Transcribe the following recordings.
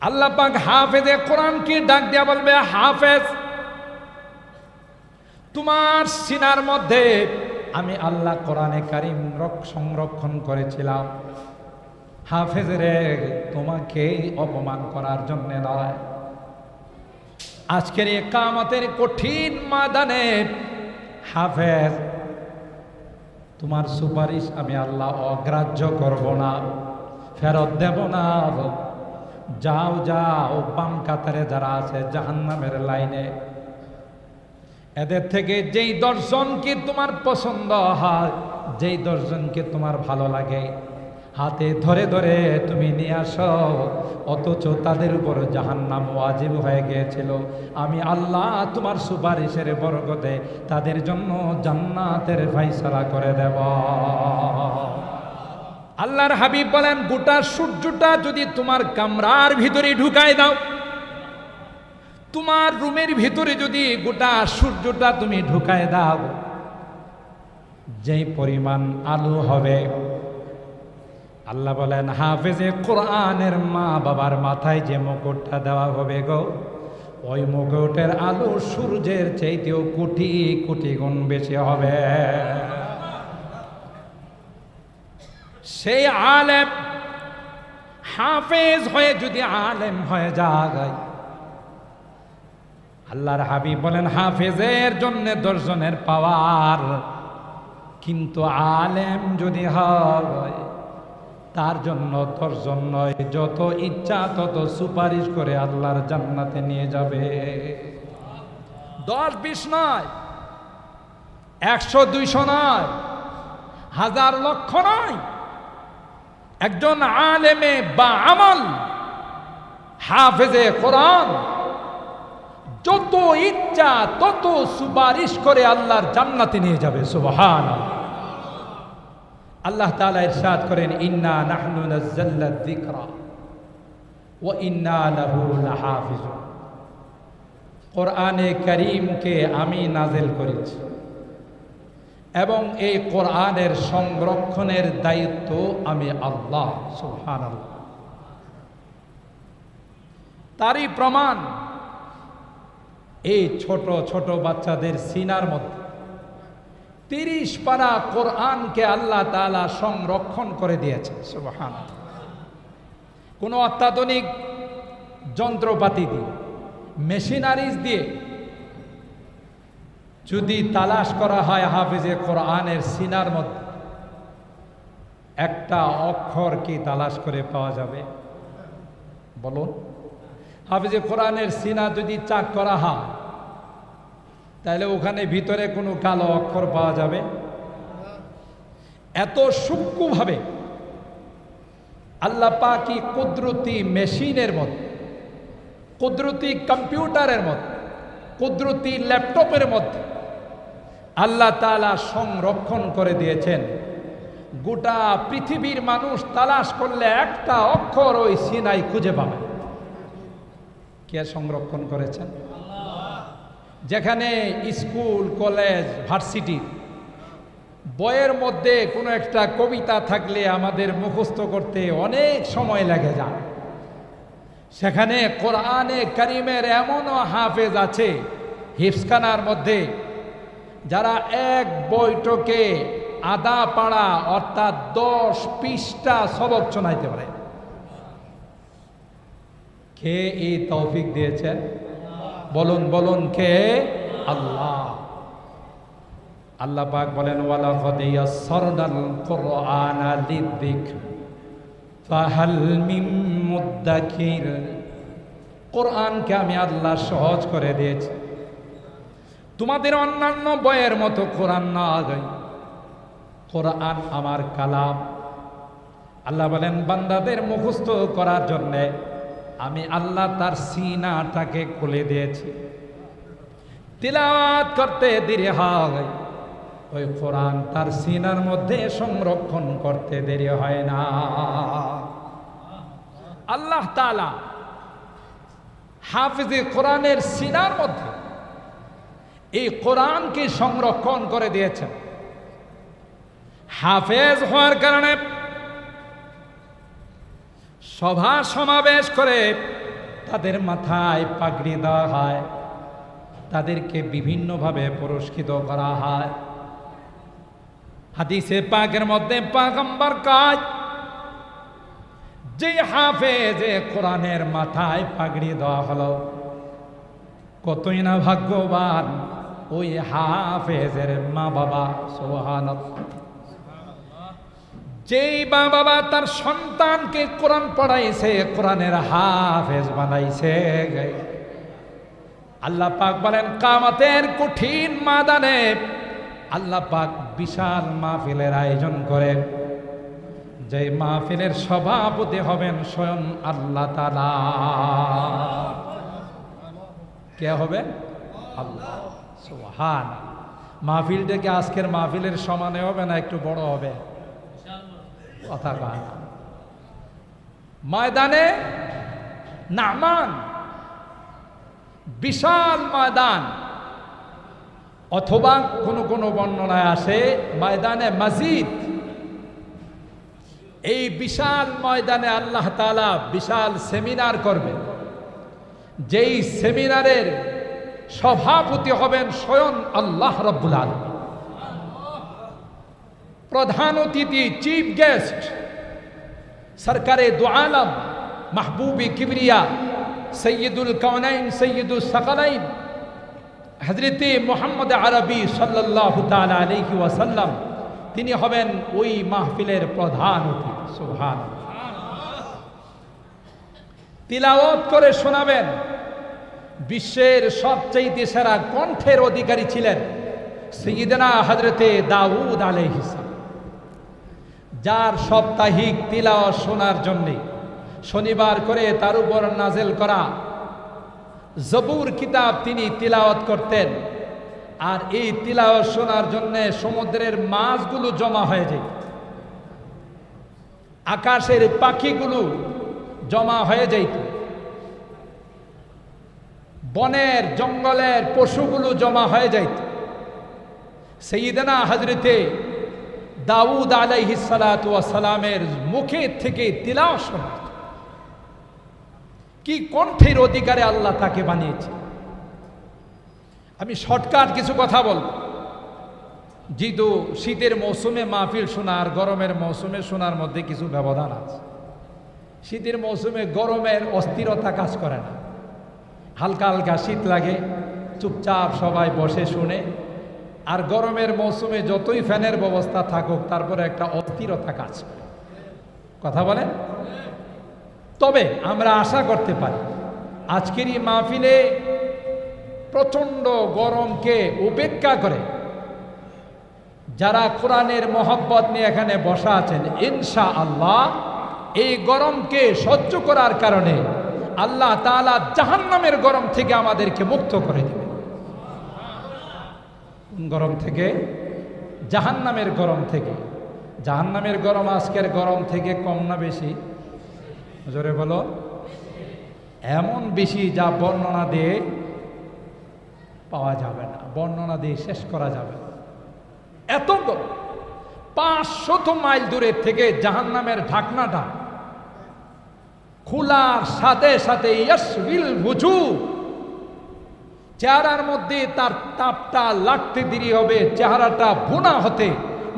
আল্লাহ পাক হাফেজে কোরআনকে ডাক দিয়া বলবে, হাফেজ, তোমার সিনার মধ্যে আমি আল্লাহ কোরআনে কারিম রক- সংরক্ষণ করেছিলাম। হাফেজ রে তোমাকে অপমান করার জন্য নয়। আজকের এই কামতের কঠিন মাদানে হাফেজ, তোমার সুপারিশ আমি আল্লাহ অগ্রাহ্য করব না, ফেরত দেব না। যাও যাও, বাম কাতারে যারা আছে, জাহান্নামের লাইনে। এদের থেকে যেই দর্শনকে তোমার পছন্দ হয়, যেই দর্শনকে তোমার ভালো লাগে, হাতে ধরে ধরে তুমি নিয়ে আসো। অথচ তাদের উপর জাহান্নাম ওয়াজিব হয়ে গিয়েছিল। আমি আল্লাহ তোমার সুপারিশের বরগতে তাদের জন্য জান্নাতের ফাইসালা করে দেব। আল্লাহর হাবিব বলেন, গোটা সূর্যটা যদি তোমার কামরার ভিতরে ঢুকায় দাও, তোমার রুমের ভিতরে যদি গোটা সূর্যটা তুমি ঢুকায় দাও, যেই পরিমাণ আলো হবে। আল্লাহ বলেন, হাফেজে কোরআনের মা বাবার মাথায় যে মুকুটটা দেওয়া হবে গো, ওই মুকুটের আলো সূর্যের চাইতেও কোটি কোটি গুণ বেশি হবে। সেই আলেম হাফেজ হয়ে যদি আলেম হয়ে যায়। আল্লাহর হাবিব বলেন, হাফেজের জন্য দর্শনের পাওয়ার। কিন্তু আলেম যদি হয়, তার জন্য দর্শন নয়, যত ইচ্ছা তত সুপারিশ করে আল্লাহর জান্নাতে নিয়ে যাবে। দশ বিশ নয়, একশো দুইশো নয়, হাজার লক্ষ নয় একজন আলেমে বা আমল, হাফেজে কোরআন, যত ইচ্ছা, তত সুপারিশ করে আল্লাহর জান্নাতে নিয়ে যাবে সুবহান আল্লাহ তাআলা ইরশাদ করেন, ইন্না নাহনু নাযাল্লা যিকরা ওয়া ইন্না লাহু লাহাফিজুন। কোরআনে করিমকে আমি নাজেল করেছি। এবং এই কোরআনের সংরক্ষণের দায়িত্ব আমি আল্লাহ, সুবহানাল্লাহ। তারই প্রমাণ এই ছোট ছোট বাচ্চাদের সিনার মধ্যে। তিরিশ পারা কোরআনকে আল্লাহ তাআলা সংরক্ষণ করে দিয়েছে সুবহান কোনো অত্যাধুনিক যন্ত্রপাতি দিয়ে, মেশিনারিজ দিয়ে যদি তালাশ করা হয় হাফিজে কোরআনের সিনার মধ্যে, একটা অক্ষর কি তালাশ করে পাওয়া যাবে? বলুন। হাফিজে কোরআনের সিনা যদি চাক করা হয়, তাহলে ওখানে ভিতরে কোনো কালো অক্ষর পাওয়া যাবে? এত সূক্ষ্মভাবে আল্লাহ পাকি কুদরতি মেশিনের মত কুদরতি কম্পিউটারের মধ্যে কুদরতি ল্যাপটপের মধ্যে আল্লাহ তালা সংরক্ষণ করে দিয়েছেন। গোটা পৃথিবীর মানুষ তালাশ করলে একটা অক্ষর ওই সিনাই খুঁজে পাবে। কে সংরক্ষণ করেছেন? যেখানে স্কুল, কলেজ, ভার্সিটি, বইয়ের মধ্যে কোনো একটা কবিতা থাকলে আমাদের মুখস্থ করতে অনেক সময় লাগে যায়। সেখানে কোরআনে করিমের এমনও হাফেজ আছে হিফসখানার মধ্যে, যারা এক বৈঠকে আদা পাড়া অর্থাৎ দশ পৃষ্ঠা সবক শোনাইতে পারে। কে এই তৌফিক দিয়েছেন বলুন বলুন, কে? আল্লাহ। আল্লাহ পাক বলেন ওয়ালা কোরআন মুদ্দাকির কোরআনকে আমি আল্লাহ সহজ করে দিয়েছি। তোমাদের অন্যান্য বইয়ের মতো কোরআন না যায় কোরআন আমার কালাম। আল্লাহ বলেন, বান্দাদের মুখস্থ করার জন্যে আমি আল্লাহ তার সিনাটাকে খুলে দিয়েছি। তিলাওয়াত করতে দেরি হয়। ওই কোরআন তার সিনার মধ্যে সংরক্ষণ করতে দেরি হয় না। আল্লাহ তালা হাফিজে কোরআনের সিনার মধ্যে এই কোরআনকে সংরক্ষণ করে দিয়েছেন। হাফেজ হওয়ার কারণে সভা সমাবেশ করে তাদের মাথায় পাগড়ি দেওয়া হয়, তাদেরকে বিভিন্নভাবে পুরস্কৃত করা হয়। হাদিসে পাকের মধ্যে পাগম্বর কাজ যে হাফেজে কোরআনের মাথায় পাগড়ি দেওয়া হলো, কতই না ভাগ্যবান ওই হাফেজের মা বাবা সোহান যেই মা বাবা তার সন্তানকে কোরআন পড়াইছে, কোরআনের হাফেজ বানাইছে আল্লাহ পাক বলেন, কামাতের কঠিন মাদানে আল্লাহ পাক বিশাল মাহফিলের আয়োজন করেন। যে মাহফিলের সভাপতি হবেন স্বয়ং আল্লাহ তালা কে হবে? আল্লাহ। সুহান মাহফিলটা কি আজকের মাহফিলের সমানে হবে না, একটু বড় হবে? কথা ময়দানে নামান, বিশাল ময়দান, অথবা কোনো কোনো বর্ণনায় আসে, ময়দানে মসজিদ। এই বিশাল ময়দানে আল্লাহ তালা বিশাল সেমিনার করবেন। যেই সেমিনারের সভাপতি হবেন স্বয়ং আল্লাহ রব্বুল আলম প্রধান অতিথি, চিফ গেস্ট, সরকারে দু আলম, মাহবুবি কিবরিয়া, সৈয়দুল কৌনাইন সৈয়দুল সকলাইন হজরতে মোহাম্মদ আরবি সাল্লাহ তালা আলহি ওয়াসাল্লাম তিনি হবেন ওই মাহফিলের প্রধান অতিথি সুহান তিলাওয়াত করে শোনাবেন, বিশ্বের সবচেয়ে সেরা কণ্ঠের অধিকারী ছিলেন সৈয়দনা হজরতে দাউদ আলহিসাম যার সাপ্তাহিক তিলাওয়াত শোনার জন্যে শনিবার করে তার উপর নাজেল করা জবুর কিতাব তিনি তিলাওয়াত করতেন। আর এই তিলাওয়াত শোনার জন্য সমুদ্রের মাছগুলো জমা হয়ে যায়। আকাশের পাখিগুলো জমা হয়ে যাইত। বনের জঙ্গলের পশুগুলো জমা হয়ে যাইত। সেইদানা হাজরিতে দাউদ আলাইহিসালামের মুখে থেকে তিলাও শোনা কি কণ্ঠের অধিকারে আল্লাহ তাকে বানিয়েছে। আমি শর্টকাট কিছু কথা বলব। যেহেতু শীতের মৌসুমে মাহফিল শোনার গরমের মৌসুমে শোনার মধ্যে কিছু ব্যবধান আছে। শীতের মৌসুমে গরমের অস্থিরতা কাজ করে না। হালকা হালকা শীত লাগে, চুপচাপ সবাই বসে শুনে। আর গরমের মৌসুমে যতই ফ্যানের ব্যবস্থা থাকুক, তারপরে একটা অস্থিরতা কাজ করে। কথা বলেন? তবে আমরা আশা করতে পারি, আজকের এই মাহফিলে প্রচণ্ড গরমকে উপেক্ষা করে। যারা কোরআনের মহব্বত নিয়ে এখানে বসা আছেন ইনশা আল্লাহ এই গরমকে সহ্য করার কারণে আল্লাহ তালা জাহান্নামের গরম থেকে আমাদেরকে মুক্ত করে দেবে গরম থেকে? জাহান্নামের গরম থেকে। জাহান্নামের গরম আজকের গরম থেকে কম না বেশি? জোরে বলো। এমন বেশি যা বর্ণনা দিয়ে পাওয়া যাবে না, বর্ণনা দিয়ে শেষ করা যাবে না। এত গরম পাঁচশত মাইল দূরের থেকে জাহান্নামের ঢাকনাটা খোলার সাথে সাথে ইয়াসবিল চেহারার মধ্যে তার তাপটা লাগতে দেরি হবে, চেহারাটা বোনা হতে,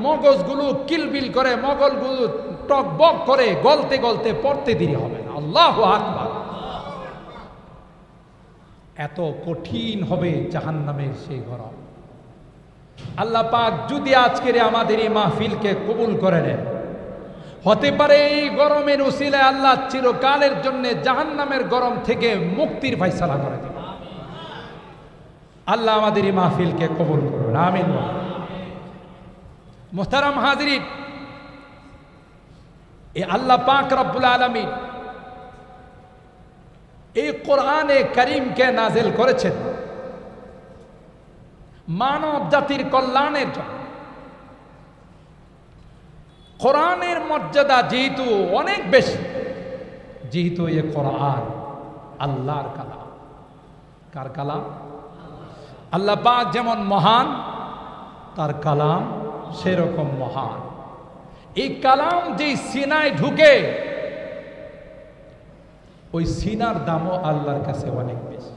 মগজগুলো কিলবিল করে, মগলগুলো টক বক করে গলতে গলতে পড়তে দেরি হবে না। আল্লাহ আকবার। এত কঠিন হবে জাহান্নামের সেই গরম। আল্লাহ পাক যদি আজকের আমাদের এই মাহফিলকে কবুল করে নেন, হতে পারে এই গরমের উসিলে আল্লাহ চিরকালের জন্য জাহান্নামের গরম থেকে মুক্তির ফাইসালা করে দেবে আল্লাহ আমাদের এই মাহফিলকে কবুল করুন, আমিন। মোহতারাম হাজরিন এই আল্লাহ পাক রব্বুল আলমিন এই কোরআনে করিমকে নাজেল করেছেন। মানব জাতির কল্যাণের জন্য। কোরআনের মর্যাদা যেহেতু অনেক বেশি, যেহেতু এ কোরআন আল্লাহর কালাম। কার কালাম? আল্লাহ পাক যেমন মহান, তার কালাম সেরকম মহান। এই কালাম যেই সিনায় ঢুকে ওই সিনার দামও আল্লাহর কাছে অনেক বেশি।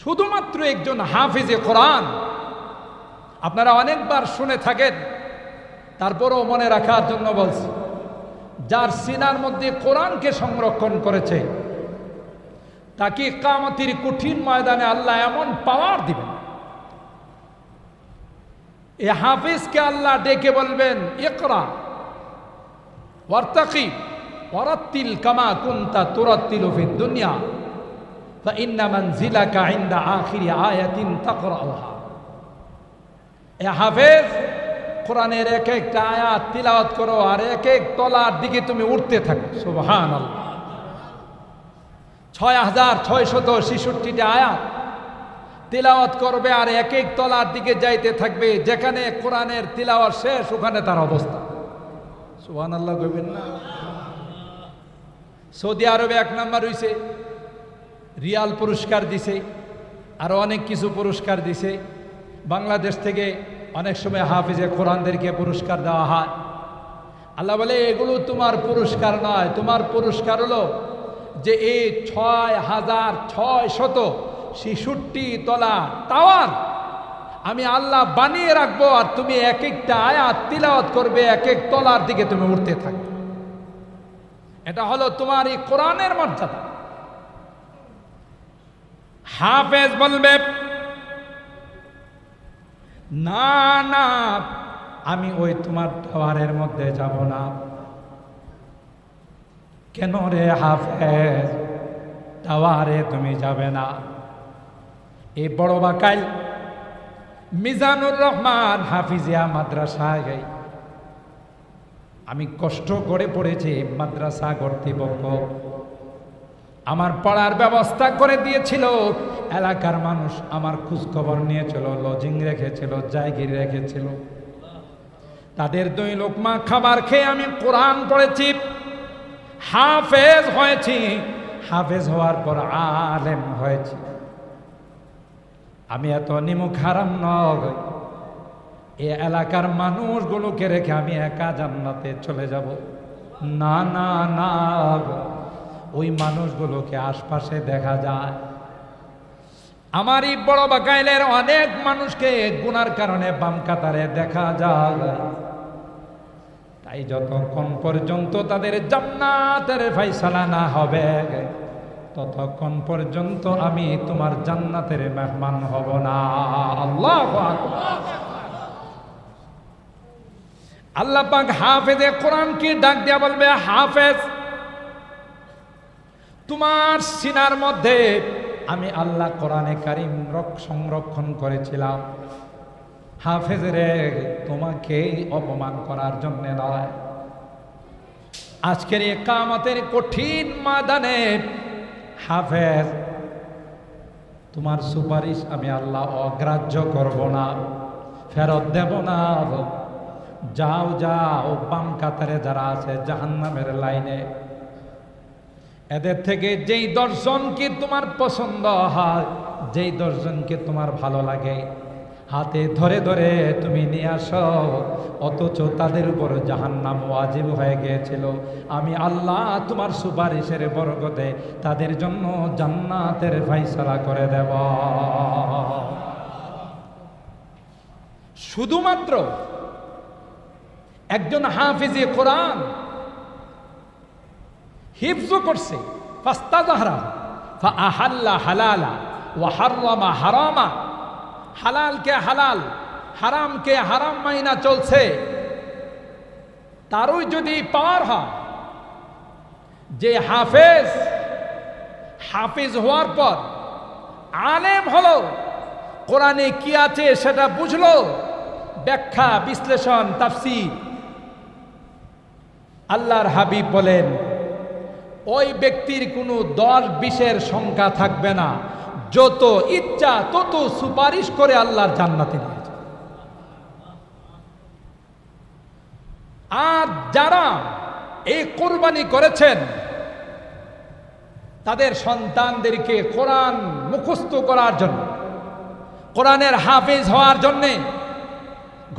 শুধুমাত্র একজন হাফিজে কোরআন। আপনারা অনেকবার শুনে থাকেন, তারপরও মনে রাখার জন্য বলছি, যার সিনার মধ্যে কোরআনকে সংরক্ষণ করেছে, তাকে কামতির কঠিন ময়দানে আল্লাহ এমন পাওয়ার দিবেন। এ হাফিজকে আল্লাহ ডেকে বলবেন, ইকরা ওয়ার্তাকি ওরাত্তিল কামা কুন্তা তোরাত্তিল ফিদ দুনিয়া তা ইন্না মানজিলাকা ইন্দা আখিরি আয়াতিন তাকরাউহা। এ হাফেজ এক একটা আয়াত তিলাওয়াত করো আর এক এক তলার দিকে তুমি উঠতে থাকো। সুবহান ছয় হাজার ছয়শত ছেষট্টিটা আয়াত তিলাওয়াত করবে আর এক এক তলার দিকে যাইতে থাকবে, যেখানে কোরআনের তিলাওয়ার শেষ, ওখানে তার অবস্থা। সুবহান আল্লাহ না? সৌদি আরবে এক নাম্বার হইছে, রিয়াল পুরস্কার দিছে আরও অনেক কিছু পুরস্কার দিছে। বাংলাদেশ থেকে অনেক সময় হাফিজে কোরআনদেরকে পুরস্কার দেওয়া হয়। আল্লাহ বলে, এগুলো তোমার পুরস্কার নয়। তোমার পুরস্কার হলো যে এই ছয় হাজার ছয় শত ছেষট্টি তলা টাওয়ার আমি আল্লাহ বানিয়ে রাখব আর তুমি এক একটা আয়াত তিলাওয়াত করবে, এক এক তলার দিকে তুমি উঠতে থাকবে। এটা হলো তোমার এই কোরআনের মর্যাদা। হাফেজ বলবে, না না, আমি ওই তোমার টাওয়ারের মধ্যে যাব না। কেন রে হাফেজ? টাওয়ারে তুমি যাবে না। এই বড় বাকাইল মিজানুর রহমান হাফিজিয়া মাদ্রাসায় গাই আমি কষ্ট করে পড়েছি মাদ্রাসা কর্তৃপক্ষ আমার পড়ার ব্যবস্থা করে দিয়েছিল। এলাকার মানুষ আমার খোঁজখবর নিয়েছিল লজিং রেখেছিল, জায়গির রেখেছিল। তাদের দুই লোকমা খাবার খেয়ে আমি কোরআন পড়েছি, হাফেজ হয়েছি। হাফেজ হওয়ার পর আলেম হয়েছি। আমি এত নিমুখ হারাম নয় এ এলাকার মানুষগুলোকে রেখে আমি একা জান্নাতে চলে যাব। না না না ওই মানুষগুলোকে আশপাশে দেখা যায়। আমার এই বড় বাকাইলের অনেক মানুষকে গুনার কারণে বাম কাতারে দেখা যায়। তাই যতক্ষণ পর্যন্ত তাদের জান্নাতের ফাইসালা না হবে, ততক্ষণ পর্যন্ত আমি তোমার জান্নাতের মেহমান হব না। আল্লাহ আল্লাহ পাক হাফেজে কোরআনকে ডাক দিয়া বলবে, হাফেজ, তোমার সিনার মধ্যে আমি আল্লাহ কোরআনে কারিম রক, সংরক্ষণ করেছিলাম। হাফেজ রে তোমাকে অপমান করার জন্য নয়। আজকের এ কামতের কঠিন মাদানে হাফেজ, তোমার সুপারিশ আমি আল্লাহ অগ্রাহ্য করব না, ফেরত দেব না। যাও যাও বাম কাতারে যারা আছে, জাহান্নামের লাইনে। এদের থেকে যেই দর্শনকে তোমার পছন্দ হয়, যেই দর্শনকে তোমার ভালো লাগে, হাতে ধরে ধরে তুমি নিয়ে আসো। অথচ তাদের উপর জাহান্নাম ওয়াজিব হয়ে গিয়েছিল। আমি আল্লাহ তোমার সুপারিশের বরগতে তাদের জন্য জান্নাতের ফাইসলা করে দেব। শুধুমাত্র একজন হাফিজে কোরআন হিফজ করছে, ফাস্তাজাহরা ফা আহাল্লা হালালা ও হাররামা হারামা, হালালকে হালাল, হারামকে হারাম মাইনা চলছে। তারই যদি পাওয়ার হয়, যে হাফেজ, হাফিজ হওয়ার পর আলেম হলো, কোরআনে কি আছে সেটা বুঝলো? ব্যাখ্যা, বিশ্লেষণ, তাফসির। আল্লাহর হাবিব বলেন, ওই ব্যক্তির কোনো দশ বিশের সংখ্যা থাকবে না। যত ইচ্ছা তত সুপারিশ করে আল্লাহর জান্নাতে নিয়ে যায় আর যারা এই কোরবানি করেছেন, তাদের সন্তানদেরকে কোরআন মুখস্থ করার জন্য, কোরআনের হাফেজ হওয়ার জন্যে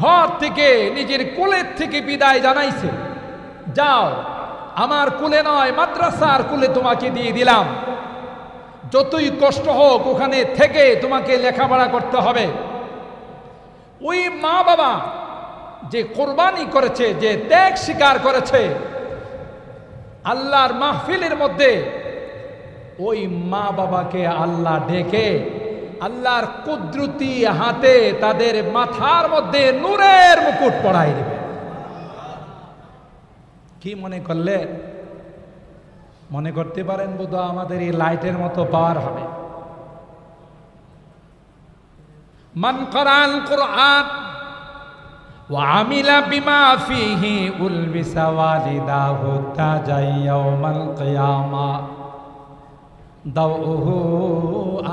ঘর থেকে নিজের কোলের থেকে বিদায় জানাইছে। যাও, আমার কুলে নয়, মাদ্রাসার কুলে তোমাকে দিয়ে দিলাম। যতই কষ্ট হোক, ওখানে থেকে তোমাকে লেখাপড়া করতে হবে। ওই মা বাবা যে কোরবানি করেছে, যে ত্যাগ স্বীকার করেছে, আল্লাহর মাহফিলের মধ্যে ওই মা বাবাকে আল্লাহ ডেকে আল্লাহর কুদরতি হাতে তাদের মাথার মধ্যে নূরের মুকুট পড়াই দেবে। কি মনে করলে মনে করতে পারেন বোধ আমাদের এই লাইটের মতো পাওয়ার হবে মান করাল কোরআন وعمل بما فيه ألبس والداه تاجا يوم القيامة ضوءه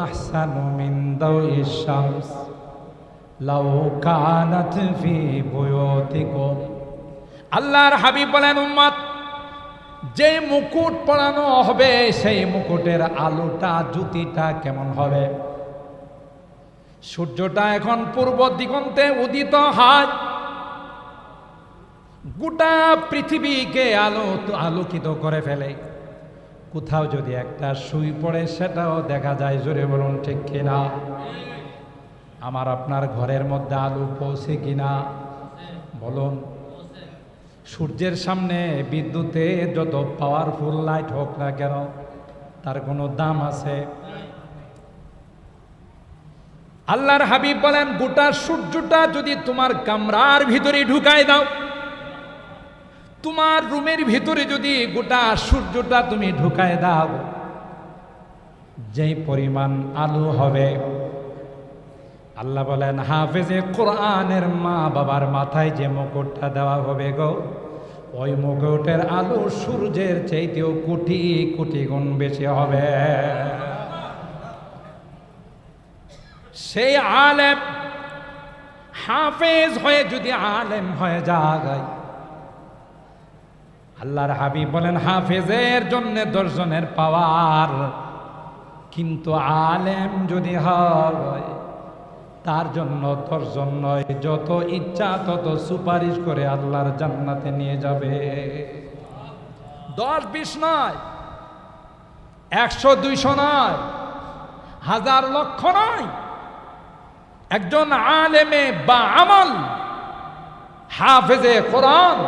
أحسن من ضوء الشمس لو كانت في بيوتكم আল্লাহর হাবিব বলেন, উম্মত, যে মুকুট পরানো হবে, সেই মুকুটের আলোটা, জুতিটা কেমন হবে? সূর্যটা এখন পূর্ব দিগন্তে উদিত হয়। গোটা পৃথিবীকে আলো, আলোকিত করে ফেলে। কোথাও যদি একটা সুই পড়ে, সেটাও দেখা যায়, জোরে বলুন, ঠিক কিনা? আমার আপনার ঘরের মধ্যে আলো পৌঁছে কিনা? বলুন। সূর্যের সামনে বিদ্যুতে যত পাওয়ারফুল লাইট হোক না কেন, তার কোনো দাম আছে? আল্লাহর হাবিব বলেন, গোটা সূর্যটা যদি তোমার কামরার ভিতরে ঢুকাই দাও, তোমার রুমের ভিতরে যদি গোটা সূর্যটা তুমি ঢুকায় দাও, যেই পরিমাণ আলো হবে আল্লাহ বলেন, হাফেজে কোরআনের মা বাবার মাথায় যে মুকুটটা দেওয়া হবে গো, ওই মুকুটের আলো সূর্যের চাইতেও কোটি কোটি গুণ বেশি হবে। সেই আলেম হাফেজ হয়ে যদি আলেম হয়ে যায়, আল্লাহর হাবিব বলেন, হাফেজের জন্য দর্শনের পাওয়ার, কিন্তু আলেম যদি হয় তার জন্য দর্শন নয় যত ইচ্ছা তত সুপারিশ করে আল্লাহর জান্নাতে নিয়ে যাবে। দশ বিশ নয় একশো দুইশো নয় হাজার লক্ষ নয় একজন আলেমে বা আমল, হাফেজে কোরআন,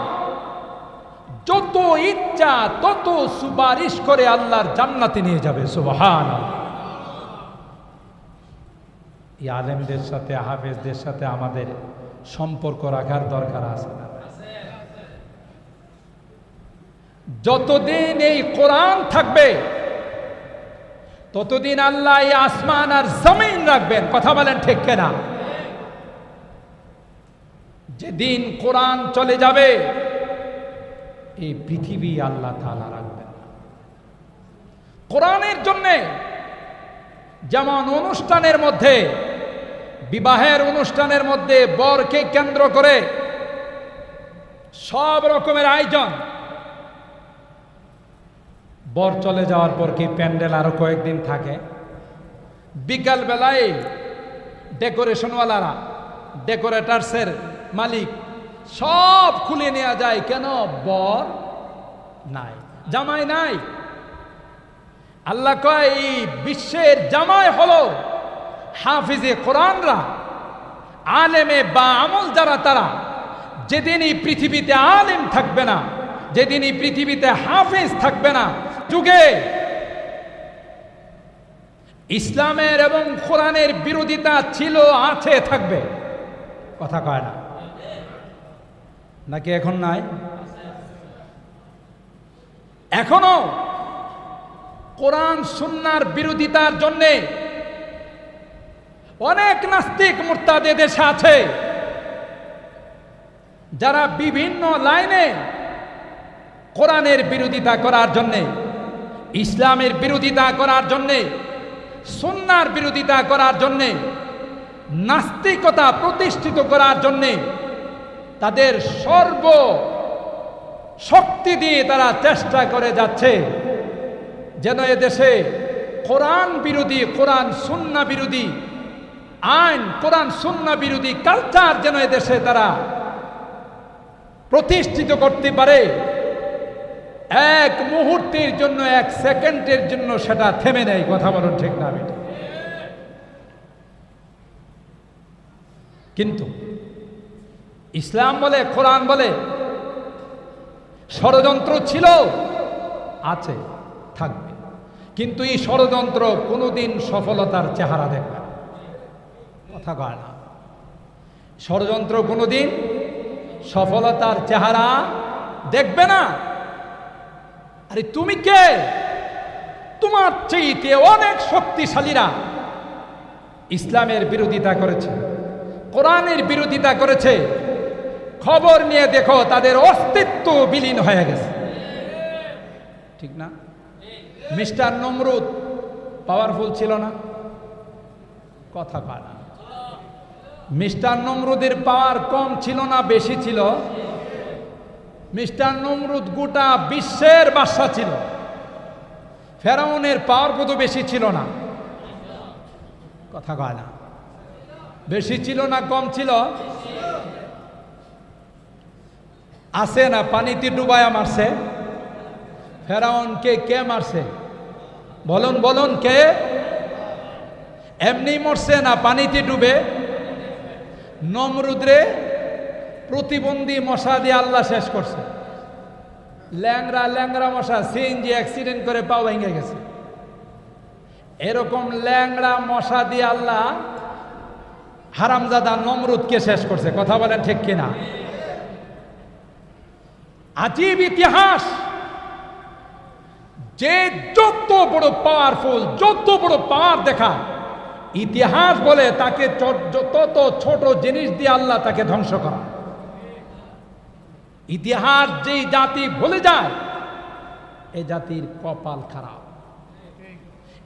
যত ইচ্ছা তত সুপারিশ করে আল্লাহর জান্নাতে নিয়ে যাবে সুবহান এই আলেমদের সাথে হাফেজদের সাথে আমাদের সম্পর্ক রাখার দরকার আছে যতদিন এই কোরআন থাকবে, ততদিন আল্লাহ এই আসমান আর জমিন রাখবেন। কথা বলেন ঠিক কেনা? যেদিন কোরআন চলে যাবে, এই পৃথিবী আল্লাহ তালা রাখবেন কোরআনের জন্যে যেমন অনুষ্ঠানের মধ্যে বিবাহের অনুষ্ঠানের মধ্যে বরকে কেন্দ্র করে সব রকমের আয়োজন। বর চলে যাওয়ার পর কি প্যান্ডেল আরও কয়েকদিন থাকে? বিকাল বেলায় ডেকোরেশনওয়ালারা, ডেকোরেটার্সের মালিক সব খুলে নেওয়া যায়, কেন? বর নাই, জামাই নাই। আল্লাহ কয়, এই বিশ্বের জামাই হলো হাফিজে কোরআনরা, আলেমে বা আমল যারা তারা যেদিন এই পৃথিবীতে আলেম থাকবে না যেদিন এই পৃথিবীতে হাফিজ থাকবে না, যুগে ইসলামের এবং কোরআনের বিরোধিতা ছিল, আছে, থাকবে। কথা কয় না। নাকি এখন নাই? এখনও কোরআন, সুন্নার বিরোধিতার জন্যে অনেক নাস্তিক মোর্তাদে দেশে আছে। যারা বিভিন্ন লাইনে কোরআনের বিরোধিতা করার জন্যে, ইসলামের বিরোধিতা করার জন্যে সন্ন্যার বিরোধিতা করার জন্যে, নাস্তিকতা প্রতিষ্ঠিত করার জন্যে তাদের সর্ব শক্তি দিয়ে তারা চেষ্টা করে যাচ্ছে যেন এদেশে কোরআন বিরোধী, কোরআন সুন্না বিরোধী আইন, কোরআন সুন্না বিরোধী কালচার যেন এদেশে তারা প্রতিষ্ঠিত করতে পারে, এক মুহূর্তের জন্য, এক সেকেন্ডের জন্য সেটা থেমে নেয় কথা বলুন ঠিক না কিন্তু ইসলাম বলে, কোরআন বলে, ষড়যন্ত্র ছিল, আছে, থাকবে। কিন্তু এই ষড়যন্ত্র কোনোদিন সফলতার চেহারা দেখবে কথা কয় না। ষড়যন্ত্র কোনোদিন সফলতার চেহারা দেখবে না। আরে তুমি কে? তোমার চেয়েতে অনেক শক্তিশালীরা ইসলামের বিরোধিতা করেছে, কোরআনের বিরোধিতা করেছে। খবর নিয়ে দেখো, তাদের অস্তিত্ব বিলীন হয়ে গেছে। ঠিক না? মিস্টার নমরুদ পাওয়ারফুল ছিল না। কথা কয় না। মিস্টার নমরুদের পাওয়ার কম ছিল না, বেশি ছিল? মিস্টার নমরুদ গোটা বিশ্বের বাসা ছিল। ফেরাউনের পাওয়ার কত বেশি ছিল না। কথা কয় না। বেশি ছিল না, কম ছিল? আছে না, পানিতে ডুবায়া মারছে। ফেরাউন কে কে মারছে? বলুন বলুন, কে? এমনি মরছে না, পানিতে ডুবে? নমরুদ্রে প্রতিবন্ধী মশা দিয়ে আল্লাহ শেষ করছে। ল্যাংরা ল্যাংরা মশা সিএনজি অ্যাক্সিডেন্ট করে পাও ভেঙে গেছে। এরকম ল্যাংড়া মশা দিয়ে আল্লাহ হারামজাদা নমরুদকে শেষ করছে। কথা বলেন ঠিক কিনা? আজীব ইতিহাস। যে যত বড় পাওয়ারফুল যত বড় পাওয়ার দেখা ইতিহাস বলে তাকে তত ছোট জিনিস দিয়ে আল্লাহ তাকে ধ্বংস করা। ইতিহাস যেই জাতি ভুলে যায় এই জাতির কপাল খারাপ।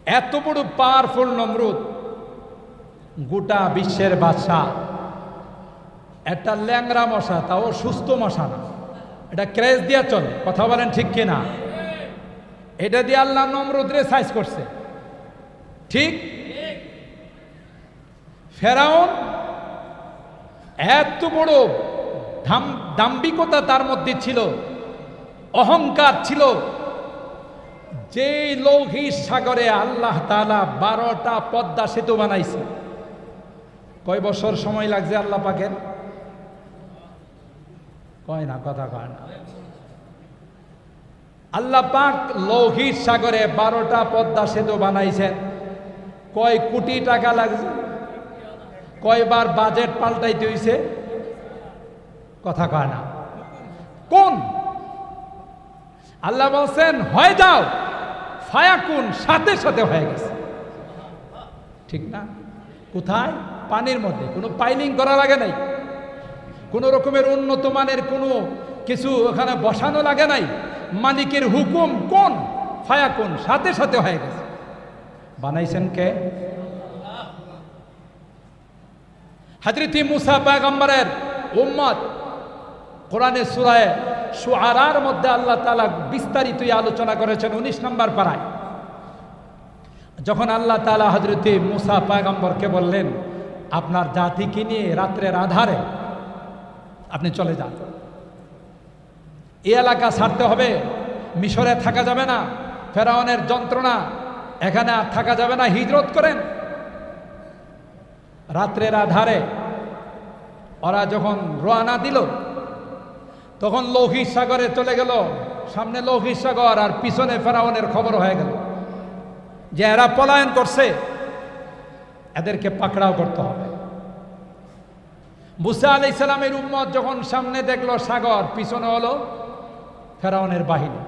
এত বড় পাওয়ারফুল নমরুদ, গোটা বিশ্বের বাদশাহ। একটা ল্যাংরা মশা, তাও সুস্থ মশা না। এটা ক্রেজ দিয়া চলে, কথা বলেন ঠিক কিনা? এটা দিয়ে আল্লাহ নমরুদ্রে সাইজ করছে। ঠিক ফেরাউন, এত বড় দাম্বিকতা তার মধ্যে ছিল, অহংকার ছিল। যে লৌহিক সাগরে আল্লাহ তালা বারোটা পদ্মা সেতু বানাইছে। কয় বছর সময় লাগছে আল্লাহ পাকের? কয় না, কথা কয় না। আল্লাহ পাক লৌহিক সাগরে বারোটা পদ্মা সেতু বানাইছেন। কয় কোটি টাকা লাগছে? কয়বার বাজেট পাল্টাইতে হইছে? কথা কয় না। কোন? আল্লাহ বলছেন, হয়ে যাও, ফায়াকুন সাথে সাথে হয়ে গেছে। ঠিক না? কোথায়? পানির মধ্যে। কোনো পাইলিং করা লাগে নাই। কোনো রকমের উন্নত মানের কোনো কিছু ওখানে বসানো লাগে নাই। মালিকের হুকুম কোন? ফায়াকুন সাথে সাথে হয়ে গেছে। বানাইছেন কে? হাজরতি মুসা পায়গম্বরের উম্মত কোরআনের সুরায় সুআরার মধ্যে আল্লাহ তালা বিস্তারিত আলোচনা করেছেন উনিশ নম্বর পাড়ায়। যখন আল্লাহ তালা হজরতে মুসা পায়গম্বরকে বললেন, আপনার জাতিকে নিয়ে রাত্রের আধারে আপনি চলে যান। এই এলাকা ছাড়তে হবে, মিশরে থাকা যাবে না, ফেরাউনের যন্ত্রণা, এখানে আর থাকা যাবে না, হিজরত করেন। রাত্রের আধারে ওরা যখন রোয়ানা দিল, তখন লৌহিক সাগরে চলে গেল। সামনে লৌহিক সাগর আর পিছনে ফেরাউনের খবর হয়ে গেল যে এরা পলায়ন করছে, এদেরকে পাকড়াও করতে হবে। মুসা আলি সালামের উম্মত যখন সামনে দেখল সাগর, পিছনে হলো ফেরাউনের বাহিনী।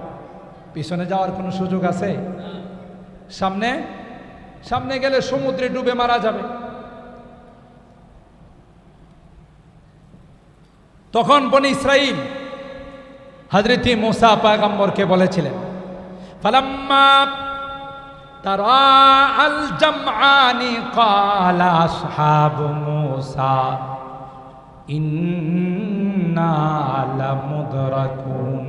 পিছনে যাওয়ার কোনো সুযোগ আছে? সামনে? সামনে গেলে সমুদ্রে ডুবে মারা যাবে। তখন বনি ইসরাইল হজরতি মুসা পায়গম্বরকে বলেছিলেন, ফালাম্মা তারা আল জামআনি ক্বালা আসহাবু মুসা, ইন্না লামুদরাকুন